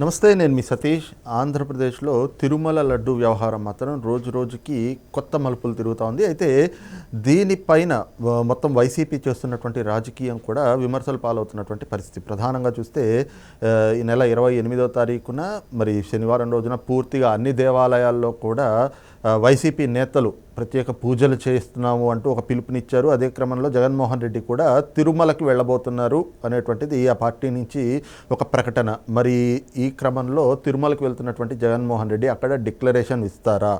నమస్తే నేను మీ సతీష్. ఆంధ్రప్రదేశ్లో తిరుమల లడ్డు వ్యవహారం మాత్రం రోజు రోజుకి కొత్త మలుపులు తిరుగుతూ ఉంది. అయితే దీనిపైన మొత్తం వైసీపీ చేస్తున్నటువంటి రాజకీయం కూడా విమర్శలు పాలవుతున్నటువంటి పరిస్థితి. ప్రధానంగా చూస్తే ఈ నెల ఇరవై ఎనిమిదో తారీఖున మరి శనివారం రోజున పూర్తిగా అన్ని దేవాలయాల్లో కూడా వైసీపీ నేతలు ప్రత్యేక పూజలు చేస్తున్నాము అంటూ ఒక పిలుపునిచ్చారు. అదే క్రమంలో జగన్మోహన్ రెడ్డి కూడా తిరుమలకి వెళ్ళబోతున్నారు అనేటువంటిది ఆ పార్టీ నుంచి ఒక ప్రకటన. మరి ఈ క్రమంలో తిరుమలకి వెళ్తున్నటువంటి జగన్మోహన్ రెడ్డి అక్కడ డిక్లరేషన్ ఇస్తారా?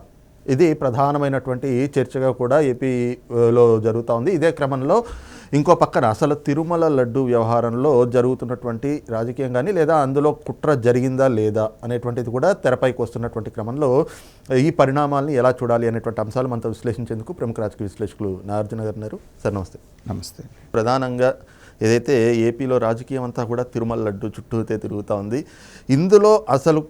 ఇది ప్రధానమైనటువంటి చర్చగా కూడా ఏపీలో జరుగుతూ ఉంది. ఇదే క్రమంలో ఇంకో పక్కన అసలు తిరుమల లడ్డు వ్యవహారంలో జరుగుతున్నటువంటి రాజకీయం కానీ లేదా అందులో కుట్ర జరిగిందా లేదా అనేటువంటిది కూడా తెరపైకి వస్తున్నటువంటి క్రమంలో ఈ పరిణామాల్ని ఎలా చూడాలి అనేటువంటి అంశాలు మనతో విశ్లేషించేందుకు ప్రముఖ రాజకీయ విశ్లేషకులు నాగార్జున గారు ఉన్నారు. సార్ నమస్తే. నమస్తే. ప్రధానంగా ఏదైతే ఏపీలో రాజకీయం అంతా కూడా తిరుమల లడ్డు చుట్టూతే తిరుగుతూ ఉంది ఇందులో అసలు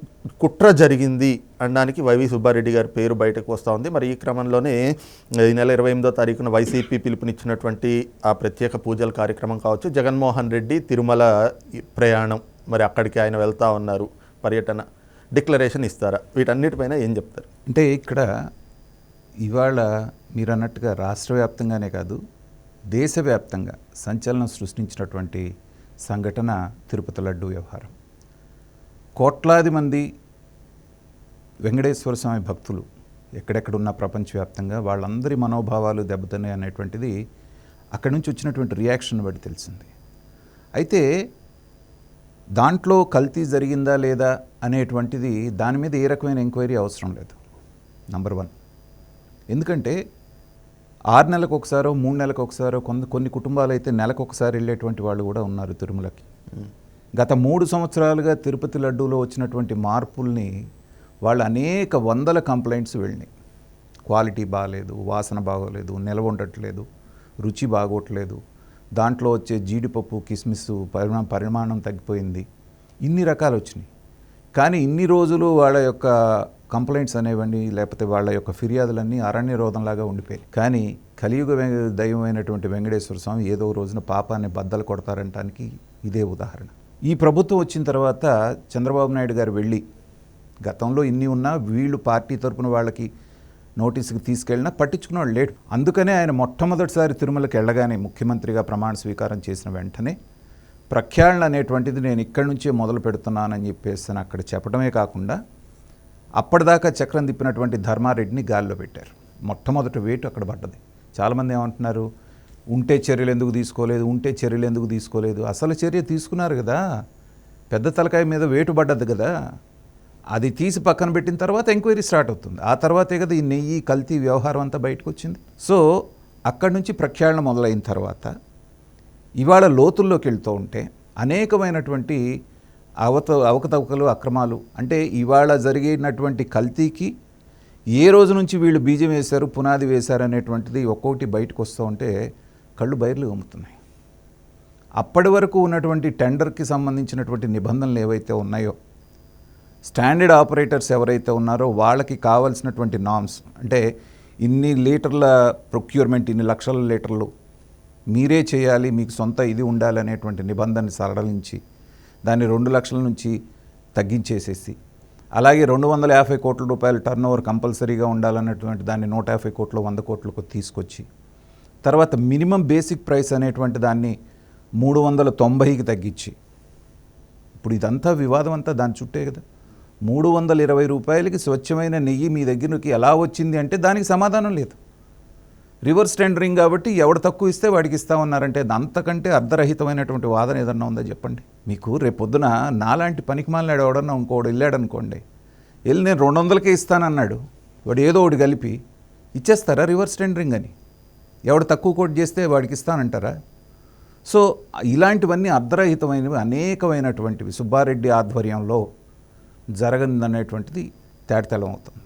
కుట్ర జరిగింది అనడానికి వైవి సుబ్బారెడ్డి గారి పేరు బయటకు వస్తూ ఉంది. మరి ఈ క్రమంలోనే ఈ నెల ఇరవై ఎనిమిదో తారీఖున వైసీపీ పిలుపునిచ్చినటువంటి ఆ ప్రత్యేక పూజల కార్యక్రమం కావచ్చు జగన్మోహన్ రెడ్డి తిరుమల ప్రయాణం మరి అక్కడికి ఆయన వెళ్తా ఉన్నారు. పర్యటన డిక్లరేషన్ ఇస్తారా? వీటన్నిటిపైన ఏం చెప్తారు? అంటే ఇక్కడ ఇవాళ మీరు అన్నట్టుగా రాష్ట్ర వ్యాప్తంగానే కాదు దేశవ్యాప్తంగా సంచలనం సృష్టించినటువంటి సంఘటన తిరుపతి లడ్డు వ్యవహారం. కోట్లాది మంది వెంకటేశ్వర స్వామి భక్తులు ఎక్కడెక్కడున్న ప్రపంచవ్యాప్తంగా వాళ్ళందరి మనోభావాలు దెబ్బతిన్నాయి అనేటువంటిది అక్కడి నుంచి వచ్చినటువంటి రియాక్షన్ బట్టి తెలిసింది. అయితే దాంట్లో కల్తీ జరిగిందా లేదా అనేటువంటిది దాని మీద ఏ రకమైన ఎంక్వైరీ అవసరం లేదు. Number one. ఎందుకంటే ఆరు నెలలకు ఒకసారో మూడు నెలలకు ఒకసారో కొంత కొన్ని కుటుంబాలు అయితే నెలకు ఒకసారి వెళ్ళేటువంటి వాళ్ళు కూడా ఉన్నారు తిరుమలకి. గత మూడు సంవత్సరాలుగా తిరుపతి లడ్డూలో వచ్చినటువంటి మార్పుల్ని వాళ్ళు అనేక వందల కంప్లైంట్స్ వెళ్ళినాయి. క్వాలిటీ బాగాలేదు వాసన బాగోలేదు నిల్వ ఉండట్లేదు రుచి బాగోట్లేదు దాంట్లో వచ్చే జీడిపప్పు కిస్మిస్ పరిమా పరిమాణం తగ్గిపోయింది. ఇన్ని రకాలు వచ్చినాయి. కానీ ఇన్ని రోజులు వాళ్ళ యొక్క కంప్లైంట్స్ అనేవండి లేకపోతే వాళ్ళ యొక్క ఫిర్యాదులన్నీ అరణ్య రోధంలాగా ఉండిపోయాయి. కానీ కలియుగ దైవమైనటువంటి వెంకటేశ్వర స్వామి ఏదో రోజున పాపాన్ని బద్దలు కొడతారంటానికి ఇదే ఉదాహరణ. ఈ ప్రభుత్వం వచ్చిన తర్వాత చంద్రబాబు నాయుడు గారు వెళ్ళి గతంలో ఇన్ని ఉన్నా వీళ్ళు పార్టీ తరపున వాళ్ళకి నోటీసుకి తీసుకెళ్ళినా పట్టించుకున్నాడు లేట్ అందుకనే ఆయన మొట్టమొదటిసారి తిరుమలకి వెళ్ళగానే ముఖ్యమంత్రిగా ప్రమాణ స్వీకారం చేసిన వెంటనే ప్రఖ్యాళన అనేటువంటిది నేను ఇక్కడి నుంచే మొదలు పెడుతున్నానని చెప్పేసి అక్కడ చెప్పడమే కాకుండా అప్పటిదాకా చక్రం తిప్పినటువంటి ధర్మారెడ్డిని గాల్లో పెట్టారు. మొట్టమొదటి వేటు అక్కడ పడ్డది. చాలామంది ఏమంటున్నారు ఉంటే చర్యలు ఎందుకు తీసుకోలేదు? ఉంటే చర్యలు ఎందుకు తీసుకోలేదు? అసలు చర్య తీసుకున్నారు కదా. పెద్ద తలకాయ మీద వేటు పడ్డది కదా. అది తీసి పక్కన పెట్టిన తర్వాత ఎంక్వైరీ స్టార్ట్ అవుతుంది. ఆ తర్వాతే కదా ఈ నెయ్యి కల్తీ వ్యవహారం అంతా బయటకు వచ్చింది సో అక్కడి నుంచి ప్రక్షాళన మొదలైన తర్వాత ఇవాళ లోతుల్లోకి వెళ్తూ ఉంటే అనేకమైనటువంటి అవత అవకతవకలు అక్రమాలు. అంటే ఇవాళ జరిగినటువంటి కల్తీకి ఏ రోజు నుంచి వీళ్ళు బీజం వేశారు పునాది వేశారు అనేటువంటిది ఒక్కొక్కటి బయటకు వస్తూ ఉంటే కళ్ళు బయర్లు అమ్ముతున్నాయి అప్పటి వరకు ఉన్నటువంటి టెండర్కి సంబంధించినటువంటి నిబంధనలు ఏవైతే ఉన్నాయో స్టాండర్డ్ ఆపరేటర్స్ ఎవరైతే ఉన్నారో వాళ్ళకి కావాల్సినటువంటి నామ్స్ అంటే ఇన్ని లీటర్ల ప్రొక్యూర్మెంట్ ఇన్ని లక్షల లీటర్లు మీరే చేయాలి మీకు సొంత ఇది ఉండాలనేటువంటి నిబంధనని సరళించి దాన్ని రెండు లక్షల నుంచి తగ్గించేసేసి అలాగే రెండు వందల యాభై కోట్ల రూపాయల టర్న్ ఓవర్ కంపల్సరీగా ఉండాలన్నటువంటి దాన్ని నూట యాభై కోట్లు వంద కోట్లకు తీసుకొచ్చి తర్వాత మినిమం బేసిక్ ప్రైస్ అనేటువంటి దాన్ని మూడు వందల తొంభైకి తగ్గించి ఇప్పుడు ఇదంతా వివాదం అంతా దాని చుట్టే కదా. మూడు వందల ఇరవై రూపాయలకి స్వచ్ఛమైన నెయ్యి మీ దగ్గరికి ఎలా వచ్చింది అంటే దానికి సమాధానం లేదు. రివర్స్ టెండరింగ్ కాబట్టి ఎవడు తక్కువ ఇస్తే వాడికి ఇస్తామన్నారంటే అంతకంటే అర్ధరహితమైనటువంటి వాదన ఏదన్నా ఉందా చెప్పండి? మీకు రేపొద్దున నాలాంటి పనికి మాలినాడు ఎవడన్నా ఇంకోడు వెళ్ళాడనుకోండి వెళ్ళి నేను రెండు వందలకే ఇస్తానన్నాడు. వాడు ఏదో ఒకటి కలిపి ఇచ్చేస్తారా రివర్స్ టెండరింగ్ అని? ఎవడు తక్కువ కోట్ చేస్తే వాడికి ఇస్తానంటారా? సో ఇలాంటివన్నీ అర్ధరహితమైనవి అనేకమైనటువంటివి సుబ్బారెడ్డి ఆధ్వర్యంలో జరగనిదనేటువంటిది తేటతెలం అవుతుంది.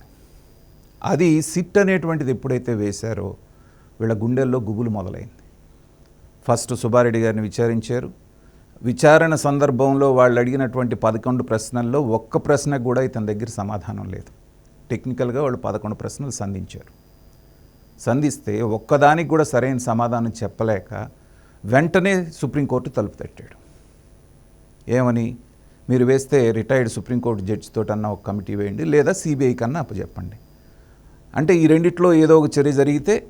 అది సిట్ అనేటువంటిది ఎప్పుడైతే వేశారో వీళ్ళ గుండెల్లో గుబులు మొదలైంది. ఫస్ట్ సుబ్బారెడ్డి గారిని విచారించారు. విచారణ సందర్భంలో వాళ్ళు అడిగినటువంటి పదకొండు ప్రశ్నల్లో ఒక్క ప్రశ్నకు కూడా ఇతని దగ్గర సమాధానం లేదు. టెక్నికల్గా వాళ్ళు పదకొండు ప్రశ్నలు సంధించారు. సంధిస్తే ఒక్కదానికి కూడా సరైన సమాధానం చెప్పలేక వెంటనే సుప్రీంకోర్టు తలుపు తట్టాడు. ఏమని? మీరు వేస్తే రిటైర్డ్ సుప్రీంకోర్టు జడ్జితో అన్న ఒక కమిటీ వేయండి లేదా సిబిఐ కన్నా అప్పచెప్పండి. అంటే ఈ రెండిట్లో ఏదో ఒక చర్య జరిగితే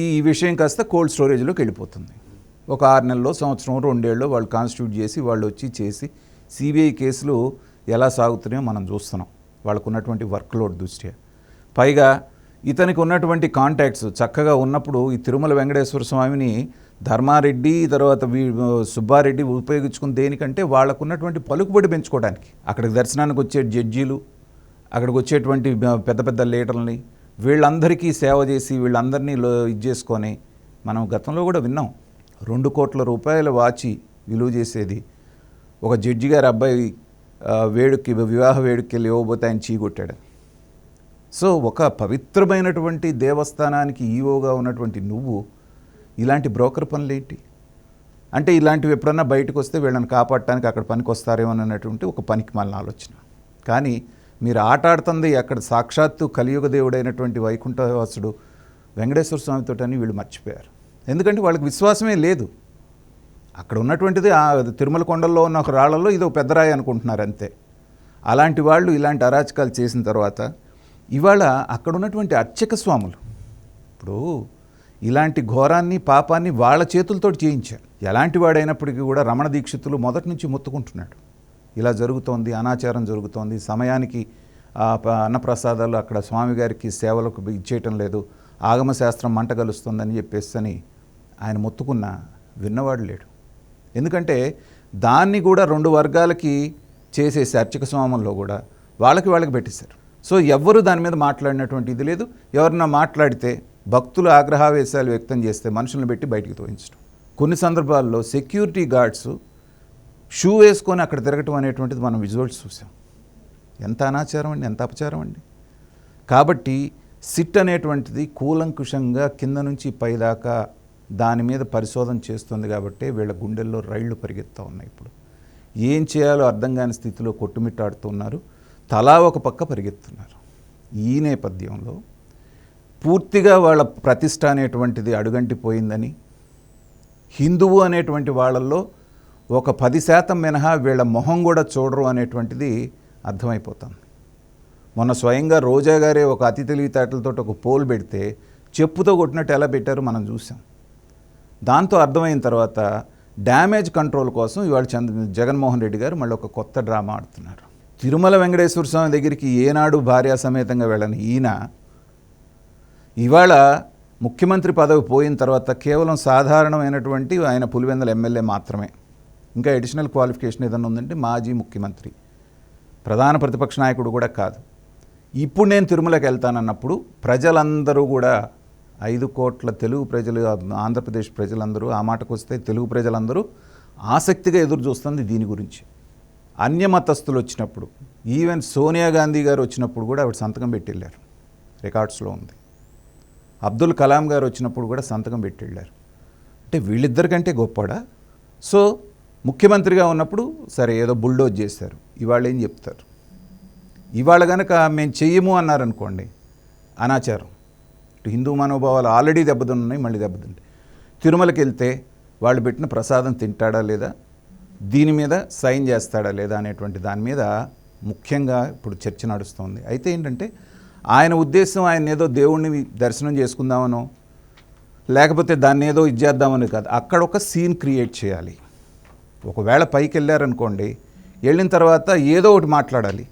ఈ విషయం కాస్త కోల్డ్ స్టోరేజ్లోకి వెళ్ళిపోతుంది. ఒక ఆరు నెలల్లో సంవత్సరం రెండేళ్ళు వాళ్ళు కాన్స్టిట్యూట్ చేసి వాళ్ళు వచ్చి చేసి సిబిఐ కేసులు ఎలా సాగుతున్నాయో మనం చూస్తున్నాం. వాళ్ళకు ఉన్నటువంటి వర్క్లోడ్ దృష్ట్యా. పైగా ఇతనికి ఉన్నటువంటి కాంటాక్ట్స్ చక్కగా ఉన్నప్పుడు ఈ తిరుమల వెంకటేశ్వర స్వామిని ధర్మారెడ్డి తర్వాత వీ సుబ్బారెడ్డి ఉపయోగించుకుని దేనికంటే వాళ్ళకు ఉన్నటువంటి పలుకుబడి పెంచుకోవడానికి. అక్కడికి దర్శనానికి వచ్చే జడ్జీలు అక్కడికి వచ్చేటువంటి పెద్ద పెద్ద లీడర్ని వీళ్ళందరికీ సేవ చేసి వీళ్ళందరినీ లో ఇది చేసుకొని మనం గతంలో కూడా విన్నాం. రెండు కోట్ల రూపాయల వాచి విలువ చేసేది. ఒక జడ్జి గారి అబ్బాయి వేడుకి వివాహ వేడుకి వెళ్ళి ఇవ్వబోతే ఆయన చీగొట్టాడు సో ఒక పవిత్రమైనటువంటి దేవస్థానానికి ఈవోగా ఉన్నటువంటి నువ్వు ఇలాంటి బ్రోకర్ పనులేంటి? అంటే ఇలాంటివి ఎప్పుడన్నా బయటకు వస్తే వీళ్ళని కాపాడటానికి అక్కడ పనికి వస్తారేమో అన్నటువంటి ఒక పనికి మళ్ళీ ఆలోచన. కానీ మీరు ఆట ఆడుతుంది అక్కడ సాక్షాత్తు కలియుగ దేవుడైనటువంటి వైకుంఠవాసుడు వెంకటేశ్వర స్వామితో అని వీళ్ళు మర్చిపోయారు. ఎందుకంటే వాళ్ళకి విశ్వాసమే లేదు. అక్కడ ఉన్నటువంటిది ఆ తిరుమల కొండల్లో ఉన్న ఒక రాళ్ళల్లో ఇది ఒక పెద్దరాయి అనుకుంటున్నారు అంతే. అలాంటి వాళ్ళు ఇలాంటి అరాచకాలు చేసిన తర్వాత ఇవాళ అక్కడ ఉన్నటువంటి అర్చక స్వాములు ఇప్పుడు ఇలాంటి ఘోరాన్ని పాపాన్ని వాళ్ళ చేతులతో చేయించారు. ఎలాంటి వాడైనప్పటికీ కూడా రమణ దీక్షితులు మొదటి నుంచి మొత్తుకుంటున్నాడు. ఇలా జరుగుతోంది అనాచారం జరుగుతోంది సమయానికి అన్నప్రసాదాలు అక్కడ స్వామిగారికి సేవలకు ఇచ్చేయటం లేదు. ఆగమశాస్త్రం మంట కలుస్తుందని చెప్పేసి అని ఆయన మొత్తుకున్న విన్నవాడు లేడు. ఎందుకంటే దాన్ని కూడా రెండు వర్గాలకి చేసేసి అర్చక స్వామంలో కూడా వాళ్ళకి వాళ్ళకి పెట్టేశారు. సో ఎవ్వరు దాని మీద మాట్లాడినటువంటి ఇది లేదు. ఎవరన్నా మాట్లాడితే భక్తులు ఆగ్రహావేశాలు వ్యక్తం చేస్తే మనుషులను పెట్టి బయటికి తోయించడం. కొన్ని సందర్భాల్లో సెక్యూరిటీ గార్డ్స్ షూ వేసుకొని అక్కడ తిరగటం అనేటువంటిది మనం విజువల్స్ చూసాం. ఎంత అనాచారం అండి ఎంత అపచారం అండి. కాబట్టి సిట్ అనేటువంటిది కూలంకుషంగా కింద నుంచి పైదాకా దాని మీద పరిశోధన చేస్తుంది కాబట్టి వీళ్ళ గుండెల్లో రైళ్ళు పరిగెత్తా ఉన్నాయి ఇప్పుడు. ఏం చేయాలో అర్థం కాని స్థితిలో కొట్టుమిట్టాడుతున్నారు. తలా ఒక పక్క పరిగెత్తున్నారు. ఈ నేపథ్యంలో పూర్తిగా వాళ్ళ ప్రతిష్ట అనేటువంటిది అడుగంటిపోయిందని హిందువు అనేటువంటి వాళ్ళల్లో ఒక పది శాతం మినహా వీళ్ళ మొహం కూడా చూడరు అనేటువంటిది అర్థమైపోతుంది. మొన్న స్వయంగా రోజా గారే ఒక అతి తెలివితేటలతో ఒక పోల్ పెడితే చెప్పుతో కొట్టినట్టు ఎలా పెట్టారో మనం చూసాం. దాంతో అర్థమైన తర్వాత డ్యామేజ్ కంట్రోల్ కోసం ఇవాళ చంద్ర జగన్మోహన్ రెడ్డి గారు మళ్ళీ ఒక కొత్త డ్రామా ఆడుతున్నారు. తిరుమల వెంకటేశ్వర స్వామి దగ్గరికి ఏనాడు భార్యా సమేతంగా వెళ్ళని ఈయన ఇవాళ ముఖ్యమంత్రి పదవి పోయిన తర్వాత కేవలం సాధారణమైనటువంటి ఆయన పులివెందల ఎమ్మెల్యే మాత్రమే. ఇంకా అడిషనల్ క్వాలిఫికేషన్ ఏదైనా ఉందంటే మాజీ ముఖ్యమంత్రి. ప్రధాన ప్రతిపక్ష నాయకుడు కూడా కాదు. ఇప్పుడు నేను తిరుమలకి వెళ్తానన్నప్పుడు ప్రజలందరూ కూడా ఐదు కోట్ల తెలుగు ప్రజలు ఆంధ్రప్రదేశ్ ప్రజలందరూ ఆ మాటకు వస్తే తెలుగు ప్రజలందరూ ఆసక్తిగా ఎదురు చూస్తుంది దీని గురించి. అన్యమతస్థులు వచ్చినప్పుడు ఈవెన్ సోనియా గాంధీ గారు వచ్చినప్పుడు కూడా ఆవిడ సంతకం పెట్టిళ్ళారు. రికార్డ్స్లో ఉంది. అబ్దుల్ కలాం గారు వచ్చినప్పుడు కూడా సంతకం పెట్టిళ్ళారు. అంటే వీళ్ళిద్దరికంటే గొప్పడా సో ముఖ్యమంత్రిగా ఉన్నప్పుడు సరే ఏదో బుల్డోజ్ చేశారు. ఇవాళ ఏం చెప్తారు? ఇవాళ కనుక మేము చెయ్యము అన్నారనుకోండి అనాచారం. ఇటు హిందూ మనోభావాలు ఆల్రెడీ దెబ్బతిన్నాయి మళ్ళీ దెబ్బతింటాయి. తిరుమలకి వెళ్తే వాళ్ళు పెట్టిన ప్రసాదం తింటాడా లేదా? దీని మీద సైన్ చేస్తాడా లేదా అనేటువంటి దాని మీద ముఖ్యంగా ఇప్పుడు చర్చ నడుస్తుంది. అయితే ఏంటంటే ఆయన ఉద్దేశం ఆయన ఏదో దేవుణ్ణి దర్శనం చేసుకుందామనో లేకపోతే దాన్ని ఏదో ఇచ్చేద్దామని కాదు. అక్కడ ఒక సీన్ క్రియేట్ చేయాలి. ఒకవేళ పైకి వెళ్ళారనుకోండి వెళ్ళిన తర్వాత ఏదో ఒకటి మాట్లాడాలి.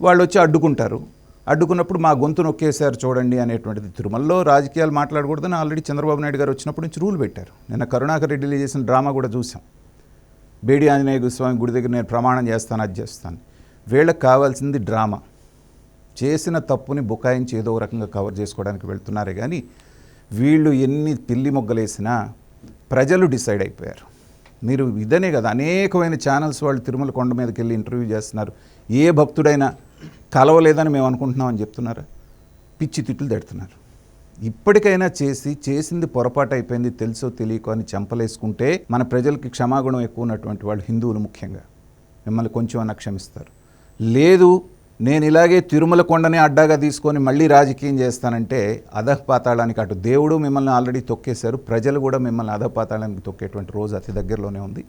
వాళ్ళు వచ్చి అడ్డుకుంటారు. అడ్డుకున్నప్పుడు మా గొంతు నొక్కేశారు చూడండి అనేటువంటిది తిరుమలలో రాజకీయాలు మాట్లాడకూడదని ఆల్రెడీ చంద్రబాబు నాయుడు గారు వచ్చినప్పటి నుంచి రూల్ పెట్టారు. నిన్న కరుణాకర్ రెడ్డిలో చేసిన డ్రామా కూడా చూసాం బేడి ఆంజనేయ స్వామి గుడి దగ్గర నేను ప్రమాణం చేస్తాను అది చేస్తాను. వీళ్ళకి కావాల్సింది డ్రామా. చేసిన తప్పుని బుకాయించి ఏదో ఒక రకంగా కవర్ చేసుకోవడానికి వెళ్తున్నారే కానీ వీళ్ళు ఎన్ని పిల్లి మొగ్గలేసినా ప్రజలు డిసైడ్ అయిపోయారు. మీరు ఇదనే కదా అనేకమైన ఛానల్స్ వాళ్ళు తిరుమల కొండ మీదకి వెళ్ళి ఇంటర్వ్యూ చేస్తున్నారు. ఏ భక్తుడైనా కలవలేదని మేము అనుకుంటున్నామని చెప్తున్నారా? పిచ్చి తిట్లు తిడుతున్నారు. ఇప్పటికైనా చేసి చేసింది పొరపాటు అయిపోయింది తెలుసో తెలియకో అని చెంపలేసుకుంటే మన ప్రజలకి క్షమాగుణం ఎక్కువ ఉన్నటువంటి వాళ్ళు హిందువులు ముఖ్యంగా. మిమ్మల్ని కొంచెం అన్న క్షమిస్తారు. లేదు నేను ఇలాగే తిరుమల కొండని అడ్డాగా తీసుకొని మళ్ళీ రాజకీయం చేస్తానంటే అధపాతాళానికి అటు దేవుడు మిమ్మల్ని ఆల్రెడీ తొక్కేశారు. ప్రజలు కూడా మిమ్మల్ని అధపాతాళానికి తొక్కేటువంటి రోజు అతి దగ్గరలోనే ఉంది.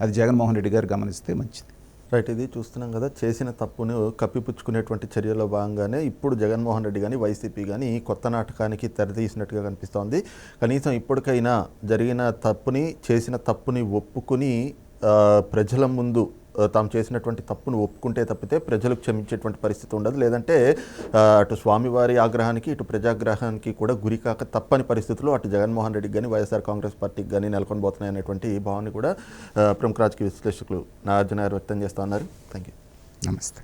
అది జగన్మోహన్ రెడ్డి గారు గమనిస్తే మంచిది. రైట్ ఇది చూస్తున్నాం కదా చేసిన తప్పును కప్పిపుచ్చుకునేటువంటి చర్యలో భాగంగానే ఇప్పుడు జగన్మోహన్ రెడ్డి కానీ వైసీపీ కానీ కొత్త నాటకానికి తెరతీసినట్టుగా కనిపిస్తోంది. కనీసం ఇప్పటికైనా జరిగిన తప్పుని చేసిన తప్పుని ఒప్పుకుని ప్రజల ముందు తాము చేసినటువంటి తప్పును ఒప్పుకుంటే తప్పితే ప్రజలకు క్షమించేటువంటి పరిస్థితి ఉండదు. లేదంటే అటు స్వామివారి ఆగ్రహానికి ఇటు ప్రజాగ్రహానికి కూడా గురికాక తప్పని పరిస్థితులు అటు జగన్మోహన్ రెడ్డికి కానీ వైఎస్ఆర్ కాంగ్రెస్ పార్టీకి కానీ నెలకొనబోతున్నాయి అనేటువంటి భావాన్ని కూడా ప్రముఖ రాజకీయ విశ్లేషకులు నాగార్జున గారు వ్యక్తం చేస్తా ఉన్నారు. థ్యాంక్ యూ నమస్తే.